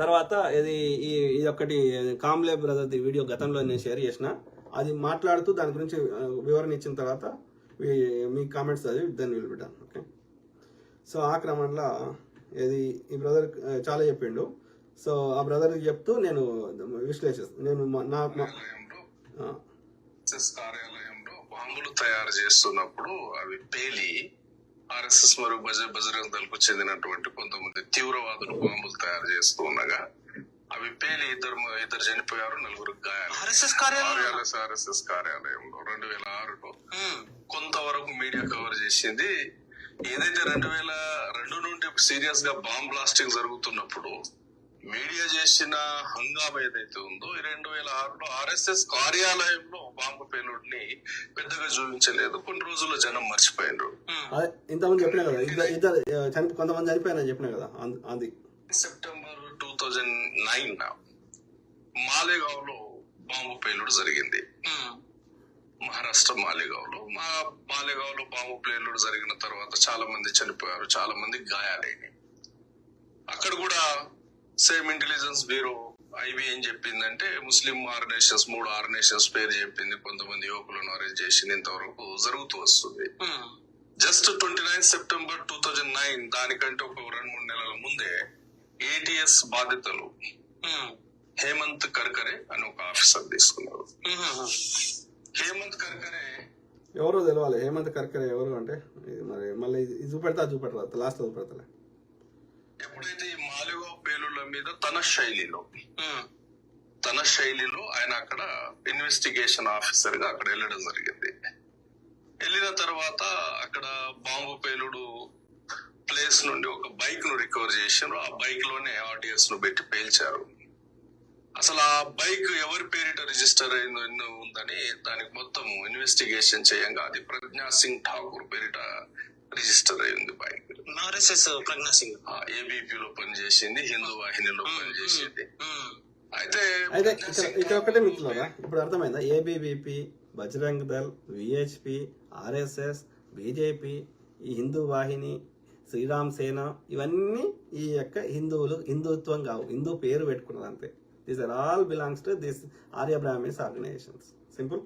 తర్వాత ఇది ఈ ఇది ఒకటి కామ్లే బ్రదర్ది వీడియో గతంలో నేను షేర్ చేసిన. అది మాట్లాడుతూ దాని గురించి వివరణ ఇచ్చిన తర్వాత మీ- కామెంట్స్ చదివి దాన్ని నిలబెట్టాను ఓకే సో ఆ క్రమంలో ఇది ఈ బ్రదర్ చాలా చెప్పిండు. సో ఆ బ్రదర్కి చెప్తూ నేను విశ్లేషిస్తాను నేను నా కార్యాలయంలో బాంబులు తయారు చేస్తున్నప్పుడు అవి పేలి ఆర్ఎస్ఎస్ మరియు బజ బజరంగ దళకు చెందినటువంటి కొంతమంది తీవ్రవాదులు బాంబులు తయారు చేస్తూ ఉండగా అవి పేలి ఇద్దరు ఇద్దరు చనిపోయారు నలుగురు గాయాలు. ఆర్ఎస్ఎస్ కార్యాలయం? ఆర్ఎస్ ఆర్ఎస్ఎస్ కార్యాలయంలో రెండు వేల ఆరులో కొంతవరకు మీడియా కవర్ చేసింది. ఏదైతే రెండు వేల రెండు నుండి సీరియస్గా బాంబ్ బ్లాస్టింగ్ జరుగుతున్నప్పుడు మీడియా చేసిన హంగామా ఏదైతే ఉందో ఈ రెండు వేల ఆరులో ఆర్ఎస్ఎస్ కార్యాలయంలో బాంబు పేలుడిని పెద్దగా చూపించలేదు. కొన్ని రోజుల్లో జనం మర్చిపోయినారు. అదే ఇంతకుముందు చెప్పినా కదా ఇద్దరు కొంతమంది చనిపోయారని చెప్పినా కదా అది సెప్టెంబర్ టూ థౌజండ్ నైన్ మాలేగావ్లో బాంబు పేలుడు జరిగింది. మహారాష్ట్ర మాలేగావ్లో మా మాలేగావ్లో బాంబు పేలుడు జరిగిన తర్వాత చాలా మంది చనిపోయారు చాలా మంది గాయాలైనాయి. అక్కడ కూడా సేమ్ ఇంటెలిజెన్స్ బ్యూరో ఐబీ ఏం చెప్పిందంటే ముస్లిం ఆర్గనైజేషన్స్ మూడు ఆర్గనైజేషన్స్ పేరు చెప్పింది. కొంతమంది యువకులను అరెస్ట్ చేసింది. ఇంతవరకు జరుగుతూ వస్తుంది. Just twenty nine September two thousand nine దానికంటే ఒక రెండు మూడు నెలల ముందే ఏటీఎస్ బాధితులు హేమంత్ కర్కరే అని ఒక ఆఫీసర్ తీసుకున్నారు. హేమంత్ కర్కరే ఎవరో తెలవాలి. హేమంత్ కర్కరే ఎవరు అంటే ఇది మరి మళ్ళీ ఇది చూపెడతా అది చూపెడతా. లాస్ట్ చూపెడతలే. మీద తన శైలిలో. తన శైలిలో ఆయన అక్కడ ఇన్వెస్టిగేషన్ ఆఫీసర్గా అక్కడ వెళ్ళడం జరిగింది. వెళ్ళిన తర్వాత అక్కడ బాంబు పేలుడు ప్లేస్ నుండి ఒక బైక్ను రికవర్ చేశారు ఆ బైక్లోనే ఆడియన్స్ను పెట్టి పేల్చారు. అసలు ఆ బైక్ ఎవరి పేరిట రిజిస్టర్ అయిందో ఉందని దానికి మొత్తం ఇన్వెస్టిగేషన్ చేయంగా అది ప్రజ్ఞా సింగ్ ఠాకూర్ పేరిట రిజిస్టర్ అయింది bike. RSS Pragya Singh. ABP లో పనిచేసింది హిందూ వాహినిలో పనిచేసింది. అయితే అయితే ఇక్కడ ఒకటే మిత్రులారా ఇప్పుడు అర్థమైందా? ABVP Bajrang Dal VHP RSS BJP ఈ హిందూ వాహిని శ్రీరామ్ సేన ఇవన్నీ ఈ యొక్క హిందువులు హిందుత్వం కావు హిందూ పేరు పెట్టుకున్నది అంతే. These are all belongs to this Arya brahmins organisations simple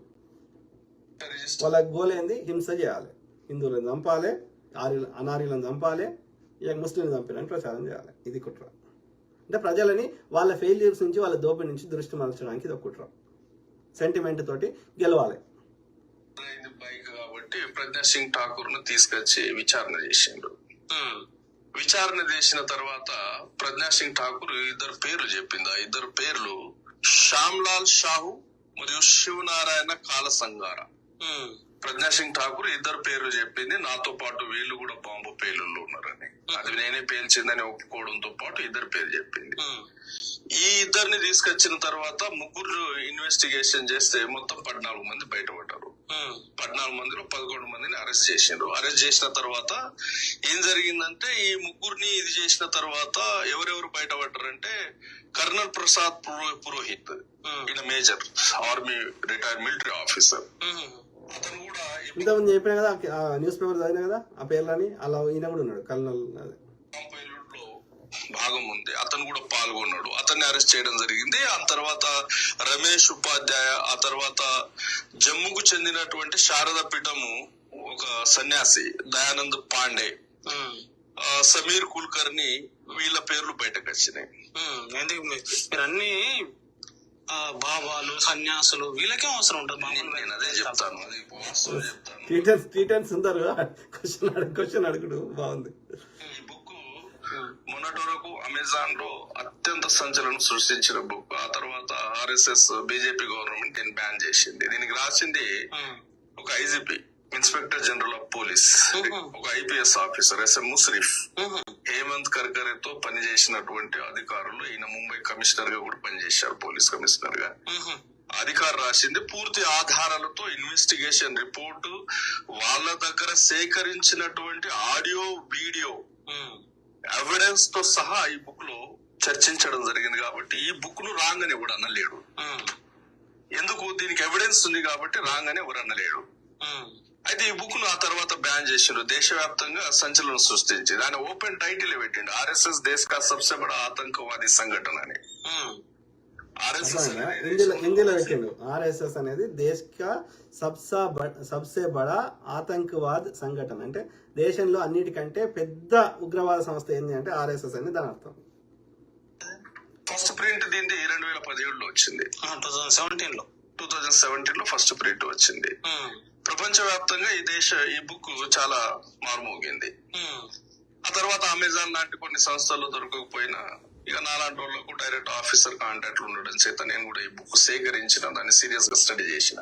register. వాళ్ళ గోల్ ఏంది? హింస చేయాలి. హిందువులను చంపాలి ఆర్యులు అనార్యులను చంపాలి ఇక ముస్లింలు చంపాలని ప్రచారం చేయాలి. ఇది కుట్ర. అంటే ప్రజలని వాళ్ళ ఫెయిల్యూర్స్ నుంచి వాళ్ళ దోపిడి నుంచి దృష్టి మరల్చడానికి ఇది ఒక కుట్ర. సెంటిమెంట్ తోటి గెలవాలి. కాబట్టి ప్రజ్ఞా సింగ్ ఠాకూర్ను తీసుకొచ్చి విచారణ చేసిండు. విచారణ చేసిన తర్వాత ప్రజ్ఞా సింగ్ ఠాకూర్ ఇద్దరు పేర్లు చెప్పింది? ఆ ఇద్దరు పేర్లు శ్యామ్లాల్ షాహు మరియు శివనారాయణ కాల సంగార ప్రజ్ఞా సింగ్ ఠాకూర్ ఇద్దరు పేర్లు చెప్పింది. నాతో పాటు వీళ్ళు కూడా బాంబు పేలుళ్ళు ఉన్నారని. అది నేనే పేల్చిందని ఒప్పుకోవడంతో పాటు ఇద్దరు పేరు చెప్పింది. ఈ ఇద్దరిని తీసుకొచ్చిన తర్వాత ముగ్గురు ఇన్వెస్టిగేషన్ చేస్తే మొత్తం పద్నాలుగు మంది బయటపడ్డారు. పద్నాలుగు మందిలో పదకొండు మందిని అరెస్ట్ చేసిండ్రు. అరెస్ట్ చేసిన తర్వాత ఏం జరిగిందంటే ఈ ముగ్గురిని ఇది చేసిన తర్వాత ఎవరెవరు బయటపడ్డారంటే కర్నల్ ప్రసాద్ పురో- పురోహిత్. ఈయన major army retired military officer. అతను కూడా ఇంతకుముందు చెప్పినా కదా ఆ న్యూస్ పేపర్ చదివినా కదా ఆ పేర్లని అలా ఈయన కూడా ఉన్నాడు కల్నల్ అదే. భాగం ఉంది. అతను కూడా పాల్గొన్నాడు. అతన్ని అరెస్ట్ చేయడం జరిగింది. ఆ తర్వాత రమేష్ ఉపాధ్యాయ ఆ తర్వాత జమ్ముకు చెందినటువంటి శారద పీఠము ఒక సన్యాసి దయానంద్ పాండే ఆ, సమీర్ కుల్కర్ని వీళ్ళ పేర్లు బయటకు వచ్చినాయి. ఎందుకు మీరు అన్ని బాబాలు సన్యాసులు వీళ్ళకే అవసరం ఉంటుంది అదే చెప్తాను. అది వాస్తవం చెప్తాను. టీటన్స్ క్వశ్చన్ అడుగు క్వశ్చన్ అడుగుడు. బాగుంది. ఈ బుక్ మొన్నటి వరకు అమెజాన్లో అత్యంత సంచలనం సృష్టించిన బుక్ ఆ తర్వాత ఆర్ఎస్ఎస్ బీజేపీ గవర్నమెంట్ దీన్ని బ్యాన్ చేసింది. దీనికి రాసింది ఒక IGP. Inspector general of police ఒక IPS officer SM Mushrif. Hemant కర్కరేతో పనిచేసినటువంటి అధికారులు ఈయన ముంబై కమిషనర్గా కూడా పనిచేశారు పోలీస్ కమిషనర్గా అధికారు రాసింది పూర్తి ఆధారాలతో ఇన్వెస్టిగేషన్ రిపోర్టు వాళ్ళ దగ్గర సేకరించినటువంటి ఆడియో వీడియో ఎవిడెన్స్తో సహా ఈ బుక్లో చర్చించడం జరిగింది కాబట్టి ఈ బుక్ను రాంగ్ అని ఎవడు అనలేడు. ఎందుకు? దీనికి ఎవిడెన్స్ ఉంది కాబట్టి రాంగ్ అని ఎవరు అనలేడు అయితే ఈ బుక్ను ఆ తర్వాత బ్యాన్ చేసిండు దేశవ్యాప్తంగా సంచలనం సృష్టించింది. ఆయన ఓపెన్ టైటిల్ పెట్టిండు. ఆర్ఎస్ఎస్ దేశ్ కా సబ్సే బడా ఆతంకవాది సంఘటన అని. ఆర్ఎస్ఎస్ అర్థమైందా? హిందీలో హిందీలో పెట్టిండు. ఆర్ఎస్ఎస్ అనేది దేశ్ కా సబ్సా బ- సబ్సే బడా ఆతంకవాద్ సంఘటన. అంటే దేశంలో అన్నిటికంటే పెద్ద ఉగ్రవాద సంస్థ ఏంటి అంటే ఆర్ఎస్ఎస్ అని దాని అర్థం. ఫస్ట్ ప్రింట్ దీనిది రెండు వేల పదిహేడులో వచ్చింది. టూ థౌజండ్ సెవెంటీన్లో. టూ థౌజండ్ సెవెంటీన్లో ఫస్ట్ ప్రింట్ వచ్చింది. ప్రపంచవ్యాప్తంగా ఈ దేశ ఈ బుక్ చాలా మారుమోగింది. ఆ తర్వాత అమెజాన్ లాంటి కొన్ని సంస్థల్లో దొరకకపోయినా ఇక నాలాంటి వాళ్ళకు డైరెక్ట్ ఆఫీసర్ కాంటాక్ట్లు ఉండడం చేత నేను కూడా ఈ బుక్ సేకరించిన దాన్ని సీరియస్గా స్టడీ చేసిన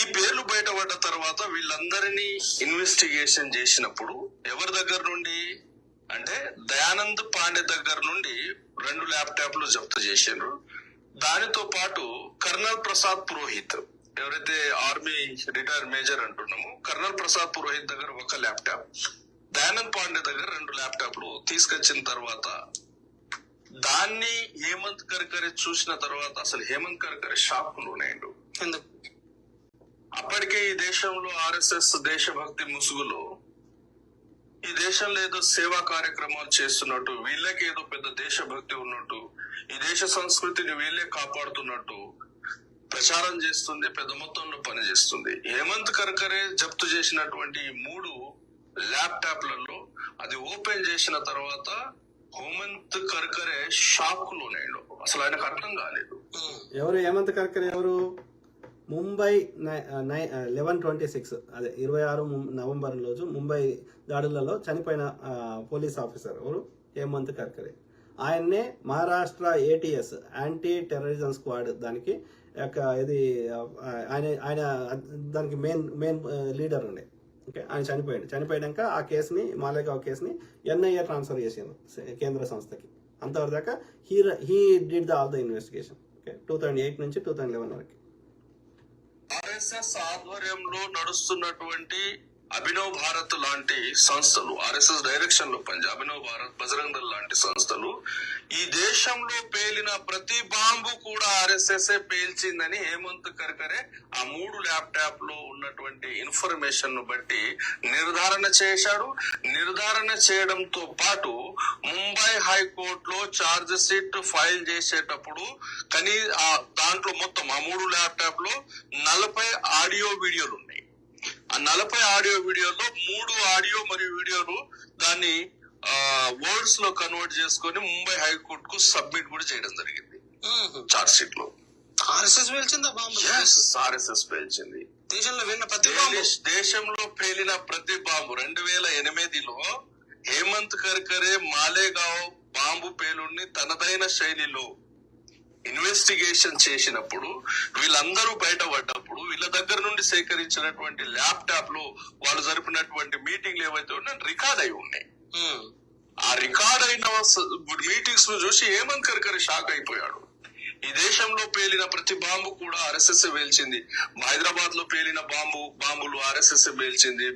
ఈ పేర్లు బయటపడ్డ తర్వాత వీళ్ళందరినీ ఇన్వెస్టిగేషన్ చేసినప్పుడు ఎవరి దగ్గర నుండి అంటే దయానంద్ పాండే దగ్గర నుండి రెండు ల్యాప్టాప్లు జప్తు చేసిండ్రు. దానితో పాటు కర్నల్ ప్రసాద్ పురోహిత్ ఎవరైతే ఆర్మీ రిటైర్ మేజర్ అంటున్నామో కర్నల్ ప్రసాద్ పురోహిత్ దగ్గర ఒక ల్యాప్టాప్ దయానంద్ పాండే దగ్గర రెండు ల్యాప్టాప్లు తీసుకొచ్చిన తర్వాత దాన్ని హేమంత్ కర్కరే చూసిన తర్వాత అసలు హేమంత్ కర్కరే షాక్ లోనేండు. ఎందుకు? అప్పటికే ఈ దేశంలో ఆర్ఎస్ఎస్ దేశభక్తి ముసుగులో ఈ దేశంలో ఏదో సేవా కార్యక్రమాలు చేస్తున్నట్టు వీళ్ళకి ఏదో పెద్ద దేశభక్తి ఉన్నట్టు ఈ దేశ సంస్కృతిని వీళ్ళే కాపాడుతున్నట్టు ప్రచారం చేస్తుంది పెద్ద మొత్తంలో పనిచేస్తుంది హేమంత్ కర్కరే జప్తు చేసినటువంటి ఈ మూడు ల్యాప్టాప్లలో అది ఓపెన్ చేసిన తర్వాత హేమంత్ కర్కరే షాక్ లోనేడు అసలు ఆయనకు అర్థం కాలేదు. ఎవరు హేమంత్ కర్కర్ ఎవరు? ముంబై లెవెన్ ట్వంటీ సిక్స్ అదే ఇరవై ఆరు నవంబర్ రోజు ముంబై దాడులలో చనిపోయిన పోలీస్ ఆఫీసర్ ఎవరు? హేమంత్ కర్కరే. ఆయన్నే Maharashtra ATS anti terrorism squad దానికి యొక్క ఇది ఆయన ఆయన దానికి మెయిన్ మెయిన్ లీడర్ ఉండే ఓకే ఆయన చనిపోయాడు. చనిపోయాక ఆ కేసుని మాలేగావ్ కేసుని ఎన్ఐఏ ట్రాన్స్ఫర్ చేసింది కేంద్ర సంస్థకి. అంతవరకు దాకా he he did the all the investigation okay two thousand eight నుంచి టూ థౌజండ్ లెవెన్ వరకు. ఆర్ఎస్ఎస్ ఆధ్వర్యంలో నడుస్తున్నటువంటి అభినవ్ భారత్ లాంటి సంస్థలు ఆర్ఎస్ఎస్ డైరెక్షన్లో పనిచే అభినవ్ భారత్ బజరంగ్ దళ్ లాంటి సంస్థలు ఈ దేశంలో పేలిన ప్రతి బాంబు కూడా ఆర్ఎస్ఎస్ పేల్చిందని హేమంత్ కర్కరే ఆ మూడు ల్యాప్టాప్లో ఉన్నటువంటి ఇన్ఫర్మేషన్ను బట్టి నిర్ధారణ చేశాడు. నిర్ధారణ చేయడంతో పాటు ముంబై హైకోర్టులో ఛార్జ్ షీట్ ఫైల్ చేసేటప్పుడు కనీ ఆ దాంట్లో మొత్తం ఆ మూడు ల్యాప్టాప్లో నలభై ఆడియో వీడియోలు ఉన్నాయి నలభై ఆడియో వీడియోలో మూడు ఆడియో మరియు వీడియోలు దాన్ని వర్డ్స్లో కన్వర్ట్ చేసుకొని ముంబై హైకోర్టు కు సబ్మిట్ కూడా చేయడం జరిగింది. ఉమ్. చార్జ్ షీట్లో. ఆర్ఎస్ఎస్ పేల్చిందా బాంబు? ఆర్ఎస్ఎస్ పేల్చింది. దేశంలో విన్న ప్రతి బాంబు. దేశంలో పేలిన ప్రతి బాంబు. రెండు వేల ఎనిమిదిలో హేమంత్ కర్కరే మాలేగావ్ బాంబు పేలుడిని తనదైన శైలిలో ఇన్వెస్టిగేషన్ చేసినప్పుడు వీళ్ళందరూ బయటపడ్డప్పుడు వీళ్ళ దగ్గర నుండి సేకరించినటువంటి ల్యాప్టాప్లో వాళ్ళు జరిపినటువంటి మీటింగ్లు ఏవైతే ఉన్నాయో రికార్డ్ అయి ఉన్నాయి. ఆ రికార్డ్ అయిన మీటింగ్స్ను చూసి హేమంత్ కర్కరే షాక్ అయిపోయాడు. ఈ దేశంలో పేలిన ప్రతి బాంబు కూడా ఆర్ఎస్ఎస్ పేల్చింది. హైదరాబాద్లో పేలిన బాంబు బాంబులు ఆర్ఎస్ఎస్ పేల్చింది.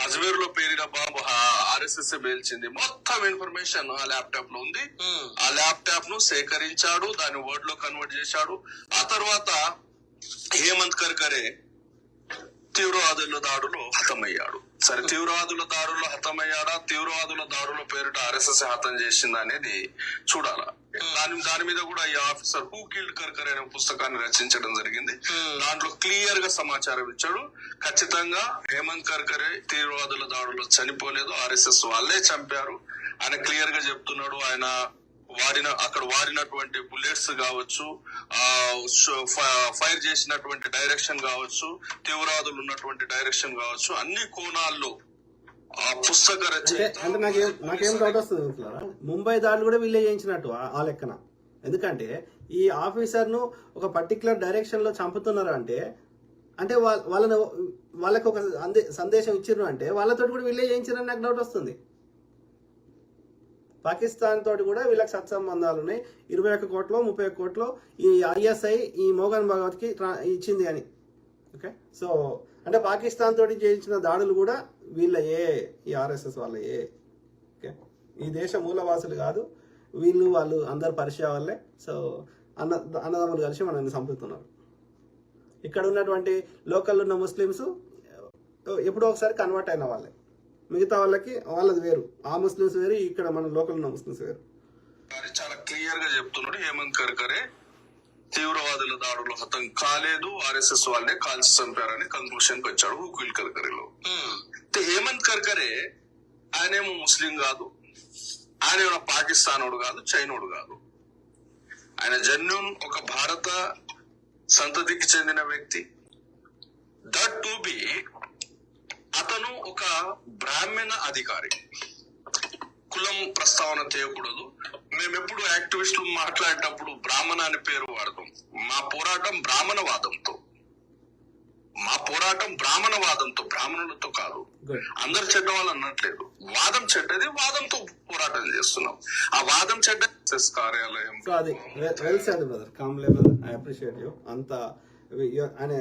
అజ్మీర్లో పేలిన బాంబు ఆర్ఎస్ఎస్ పేల్చింది. మొత్తం ఇన్ఫర్మేషన్ ఆ ల్యాప్టాప్లో ఉంది ఆ ల్యాప్టాప్ను సేకరించాడు దాన్ని వర్డ్లో కన్వర్ట్ చేశాడు. ఆ తర్వాత హేమంత్ కర్కరే తీవ్రవాదుల దాడులో హతమయ్యాడు. సరే తీవ్రవాదుల దాడుల్లో హతమయ్యాడా? తీవ్రవాదుల దాడుల పేరిట ఆర్ఎస్ఎస్ హతం చేసిందా అనేది చూడాలా. దాని దాని మీద కూడా ఈ ఆఫీసర్ హూ కిల్డ్ కర్కర్ అనే పుస్తకాన్ని రచించడం జరిగింది. దాంట్లో క్లియర్గా సమాచారం ఇచ్చాడు. ఖచ్చితంగా హేమంత్ కర్కరే తీవ్రవాదుల దాడుల్లో చనిపోలేదు. ఆర్ఎస్ఎస్ వాళ్ళే చంపారు. ఆయన క్లియర్గా చెప్తున్నాడు. ఆయన వాడిన అక్కడ వాడినటువంటి బుల్లెట్స్ కావచ్చు ఆ ఫైర్ చేసినటువంటి డైరెక్షన్ కావచ్చు తీవ్రవాదులు ఉన్నటువంటి డైరెక్షన్ కావచ్చు అన్ని కోణాల్లో ఆ పుస్తక అంటే రచయిత. అంటే నాకేం నాకేం డౌట్ వస్తుంది ముంబై దాడులు కూడా వీళ్ళే చేయించినట్టు ఆ- లెక్కన. ఎందుకంటే ఈ ఆఫీసర్ను ఒక పర్టికులర్ డైరెక్షన్లో చంపుతున్నారు అంటే అంటే వాళ్ళ- వాళ్ళని వాళ్ళకి ఒక సందేశం ఇచ్చిర్రు అంటే వాళ్ళతో కూడా వీళ్ళే చేయించారని నాకు డౌట్ వస్తుంది. పాకిస్తాన్ తోటి కూడా వీళ్ళకి సత్సంబంధాలు ఉన్నాయి. ఇరవై ఒక్క కోట్లో ముప్పై ఒక్క కోట్లో ఈ ఐఎస్ఐ ఈ మోగన్ భగవత్కి ఇచ్చింది అని. ఓకే? సో అంటే పాకిస్తాన్ తోటి చేయించిన దాడులు కూడా వీళ్ళ ఏ ఈ ఆర్ఎస్ఎస్ వాళ్ళ ఏ ఓకే? ఈ దేశ మూలవాసులు కాదు వీళ్ళు వాళ్ళు అందరు పరిచయ వాళ్ళే సో అన్న అన్నదమ్ములు కలిసి మనల్ని చంపుతున్నారు. ఇక్కడ ఉన్నటువంటి లోకల్ ఉన్న ముస్లిమ్స్ ఎప్పుడో ఒకసారి కన్వర్ట్ అయిన వాళ్ళే. మిగతా వాళ్ళకి వాళ్ళది వేరు. ఆ ముస్లిమ్స్ వేరు ఇక్కడ మన లోకల్ ఉన్న ముస్లిమ్స్ వేరు. చాలా క్లియర్గా చెప్తున్నాడు హేమంత్ కర్కరే తీవ్రవాదుల దాడులు హతం కాలేదు. ఆర్ఎస్ఎస్ వాళ్ళే కాల్చి చంపారని కంక్లూషన్కి వచ్చాడు హుకుల్ కర్కరేలో. హేమంత్ కర్కరే ఆయనేమో ముస్లిం కాదు. ఆయన పాకిస్తానోడు కాదు చైనోడు కాదు. ఆయన జన్యున్ ఒక భారత సంతతికి చెందిన వ్యక్తి. దట్ టు బి అతను ఒక బ్రాహ్మణ అధికారి. కులం ప్రస్తావన చేయకూడదు. మేము ఎప్పుడు యాక్టివిస్టులు మాట్లాడేటప్పుడు బ్రాహ్మణ అనే పేరు వాడతాం. మా పోరాటం బ్రాహ్మణవాదంతో. మా పోరాటం బ్రాహ్మణవాదంతో బ్రాహ్మణులతో కాదు. అందరు చెడ్డ వాళ్ళు అన్నట్లేదు. వాదం చెడ్డది వాదంతో పోరాటం చేస్తున్నాం. ఆ వాదం చెడ్డ కార్యాలయం. ఐ అప్రిషియేట్ యూ అంత ఆయన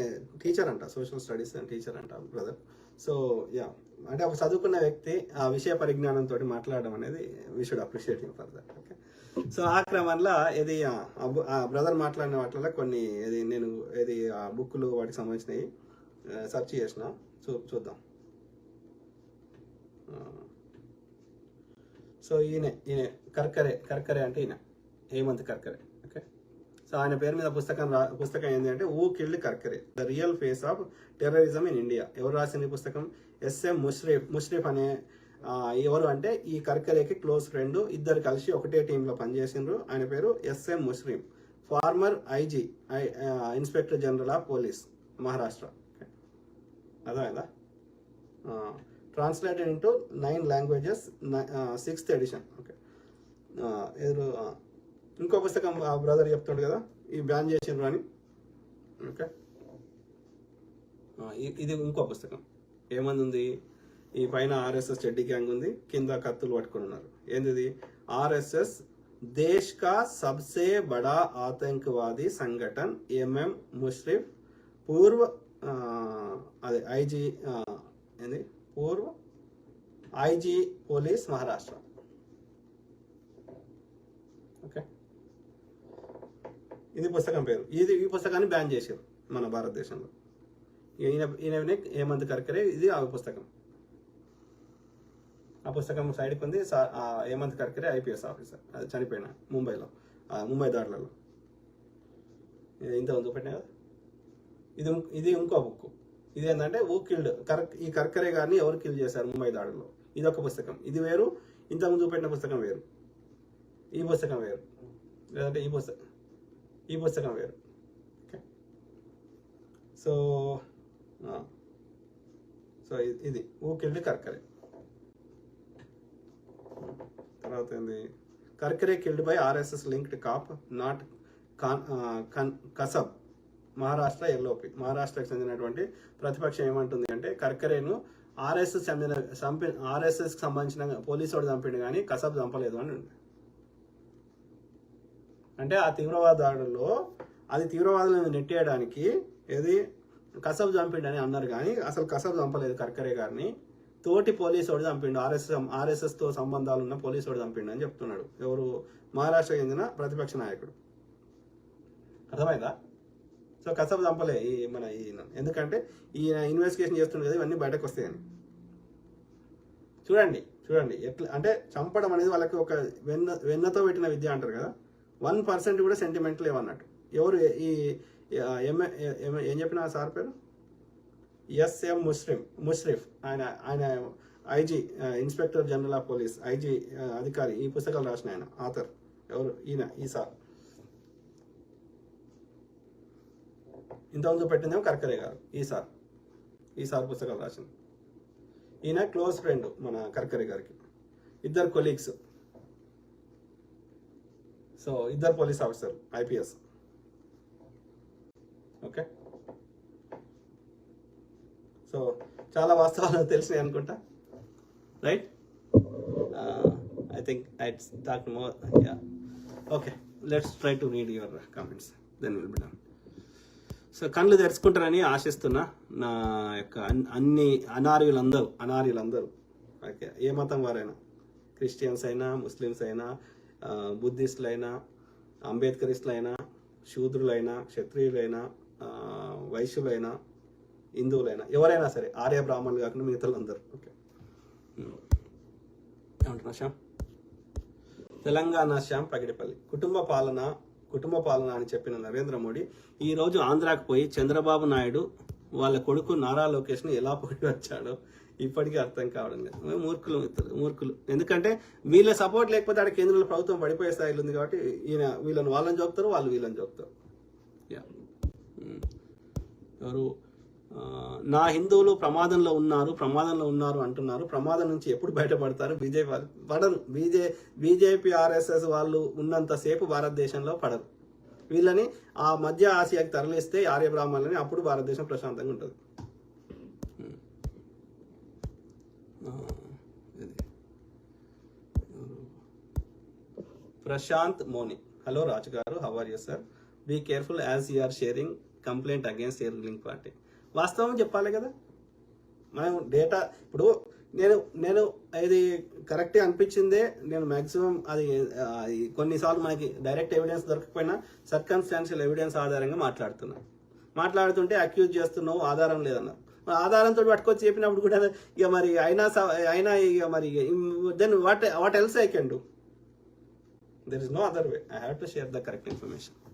టీచర్ అంట సోషల్ స్టడీస్ టీచర్ అంట బ్రదర్ సో యా అంటే ఒక చదువుకున్న వ్యక్తి ఆ విషయ పరిజ్ఞానంతో మాట్లాడడం అనేది we should appreciate for that okay so ఆ క్రమంలో ఇది ఆ బ్రదర్ మాట్లాడిన వాటిలో కొన్ని ఇది నేను ఇది ఆ బుక్లు వాటికి సంబంధించినవి సెర్చ్ చేసిన. చూ చూద్దాం. సో ఈయన ఈయన కర్కరే కర్కరే అంటే ఈయన హేమంత్ కర్కరే ఓకే సో ఆయన పేరు మీద పుస్తకం రా పుస్తకం ఏంటి అంటే who killed Karkare the real face of terrorism in India ఎవరు రాసిన పుస్తకం? ఎస్ఎం ముష్రీఫ్ ముష్రీఫ్ అనే ఎవరు అంటే ఈ కర్కరేకి క్లోజ్ ఫ్రెండ్. ఇద్దరు కలిసి ఒకటే టీంలో పనిచేసిండ్రు. ఆయన పేరు SM Mushrif. Former IG inspector general of police Maharashtra. Okay అర్థమైందా translated into nine languages sixth edition. Okay. ఎదురు ఇంకో పుస్తకం ఆ బ్రదర్ చెప్తాడు కదా ఈ బ్యాన్ చేసిండ్రు అని. ఓకే. ఇది ఇంకో పుస్తకం. ఏమంది ఉంది ఈ పైన ఆర్ఎస్ఎస్ చెడ్డి గ్యాంగ్ ఉంది కింద కత్తులు పట్టుకుని ఉన్నారు. ఏంటిది ఆర్ఎస్ఎస్ దేశ్ కా సబ్సే బడా ఆతంకవాది సంఘటన్ ఎంఎం ముష్రిఫ్ పూర్వ అదే ఐజీ ఏంది? పూర్వ ఐజీ పోలీస్ మహారాష్ట్ర. ఓకే. ఇది పుస్తకం పేరు. ఇది ఈ పుస్తకాన్ని బ్యాన్ చేశారు మన భారతదేశంలో. ఈయన హేమంత్ కర్కరే ఇది ఆ పుస్తకం. ఆ పుస్తకం సైడ్కి ఉంది సా- హేమంత్ కర్కరే ఐపీఎస్ ఆఫీసర్. అది చనిపోయిన ముంబైలో ముంబై దాడులలో ఇంత ఉంది పెట్టినా కదా? ఇది ఇది ఇంకో బుక్ ఇది ఏంటంటే ఊ కిల్డ్ కర్క్ ఈ కర్కరే గారిని ఎవరు కిల్ చేశారు ముంబై దాడుల్లో ఇది ఒక పుస్తకం. ఇది వేరు ఇంత ముందు పెట్టిన పుస్తకం వేరు. ఈ పుస్తకం వేరు. లేదంటే ఈ పుస్తకం ఈ పుస్తకం వేరు. ఓకే. సో సో ఇది ఊకిల్డ్ కర్కరే. తర్వాత ఏంది? Karkare killed by RSS linked cop not కాన్ కన్ కసబ్ మహారాష్ట్ర ఎల్ఓపి. మహారాష్ట్రకు చెందినటువంటి ప్రతిపక్షం ఏమంటుంది అంటే కర్కరేను ఆర్ఎస్ఎస్ చెందిన చంపి ఆర్ఎస్ఎస్కి సంబంధించిన పోలీసు వాడు చంపిండు కానీ కసబ్ చంపలేదు అని ఉంది. అంటే ఆ తీవ్రవాద దాడుల్లో అది తీవ్రవాదులను నెట్టేయడానికి ఏది? కసబ్ చంపిండని అన్నారు కానీ అసలు కసబ్ చంపలేదు కర్కరే గారిని. తోటి పోలీసోడు చంపిండు. ఆర్ఎస్ఎస్ ఆర్ఎస్ఎస్తో సంబంధాలు ఉన్న పోలీసోడు చంపిండు అని చెప్తున్నాడు. ఎవరు? మహారాష్ట్ర చెందిన ప్రతిపక్ష నాయకుడు. అర్థమైందా? సో కసబ్ చంపలే ఈ మన ఈయన. ఎందుకంటే ఈయన ఇన్వెస్టిగేషన్ చేస్తుండే కదా ఇవన్నీ బయటకు వస్తాయని. చూడండి చూడండి. ఎట్లా అంటే చంపడం అనేది వాళ్ళకి ఒక వెన్న వెన్నతో పెట్టిన విద్య అంటారు కదా. వన్ పర్సెంట్ కూడా సెంటిమెంట్ లేవన్నట్టు ఎవరు ఈ ఏమే ఏం చెప్పిన సార్ పేరు? ఎస్ఎం ముష్రిఫ్ ముష్రిఫ్ ఆయన ఆయన IG inspector general of police IG అధికారి ఈ పుస్తకాలు రాసిన ఆయన ఆథర్ ఎవరు ఈయన ఈ సార్. ఇంతకుముందు పెట్టిందేమో కర్కరే గారు ఈ సార్ ఈ సార్ పుస్తకాలు రాసింది. ఈయన క్లోజ్ ఫ్రెండ్ మన కర్కరే గారికి. ఇద్దరు కొలీగ్స్. సో ఇద్దరు police officer IPS. Okay. So చాలా వాస్తవాలు తెలిసినాయి అనుకుంటా. Right I think I talk more ya okay let's try to read your comments then will be done so కళ్ళు తెరుచుకుంటారని ఆశిస్తున్నా నా యొక్క అన్ని అనార్యులందరూ అనార్యులందరూ ఓకే ఏ మతం వారైనా క్రిస్టియన్స్ అయినా ముస్లిమ్స్ అయినా uh, బుద్ధిస్టులైనా బుద్ధిస్టులు అయినా శూద్రులైనా క్షత్రియులైనా వైశ్యులైనా హిందువులైనా ఎవరైనా సరే ఆర్య బ్రాహ్మణులు కాకుండా మిగతా అందరూ. ఓకే. ఏమంటున్నా శ్యామ్? తెలంగాణ శ్యామ్ పగిడిపల్లి కుటుంబ పాలన కుటుంబ పాలన అని చెప్పిన నరేంద్ర మోడీ ఈ రోజు ఆంధ్రాకు పోయి చంద్రబాబు నాయుడు వాళ్ళ కొడుకు నారా లోకేష్ని ఎలా పోయి వచ్చాడో ఇప్పటికీ అర్థం కావడం లేదు. మూర్ఖులు మిత్రులు మూర్ఖులు. ఎందుకంటే వీళ్ళ సపోర్ట్ లేకపోతే ఆడ కేంద్రంలో ప్రభుత్వం పడిపోయే స్థాయిలో ఉంది కాబట్టి ఈయన వీళ్ళని వాళ్ళని చూపుతారు వాళ్ళు వీళ్ళని చూపుతారు యా. ఎవరు నా హిందువులు ప్రమాదంలో ఉన్నారు ప్రమాదంలో ఉన్నారు అంటున్నారు. ప్రమాదం నుంచి ఎప్పుడు బయటపడతారు? బీజేపీ పడరు. బీజే బీజేపీ ఆర్ఎస్ఎస్ వాళ్ళు ఉన్నంతసేపు భారతదేశంలో పడరు. వీళ్ళని ఆ మధ్య ఆసియాకి తరలిస్తే ఆర్య బ్రాహ్మణులని అప్పుడు భారతదేశం ప్రశాంతంగా ఉంటుంది. ప్రశాంత్ మోని. Hello Raju garu how are you sir? Be careful as you are sharing complaint against a ruling party వాస్తవం చెప్పాలి కదా? మనం డేటా ఇప్పుడు నేను నేను ఇది కరెక్టే అనిపించిందే నేను మాక్సిమం అది కొన్నిసార్లు మనకి డైరెక్ట్ ఎవిడెన్స్ దొరకకపోయినా సర్కమ్స్టాన్షియల్ ఎవిడెన్స్ ఆధారంగా మాట్లాడుతున్నా. మాట్లాడుతుంటే అక్యూజ్ చేస్తున్నావు ఆధారం లేదన్నారు. ఆధారంతో పట్టుకొచ్చి చెప్పినప్పుడు కూడా ఇక మరి అయినా స- అయినా ఇక మరి then what what else I can do? There is no other way I have to share the correct information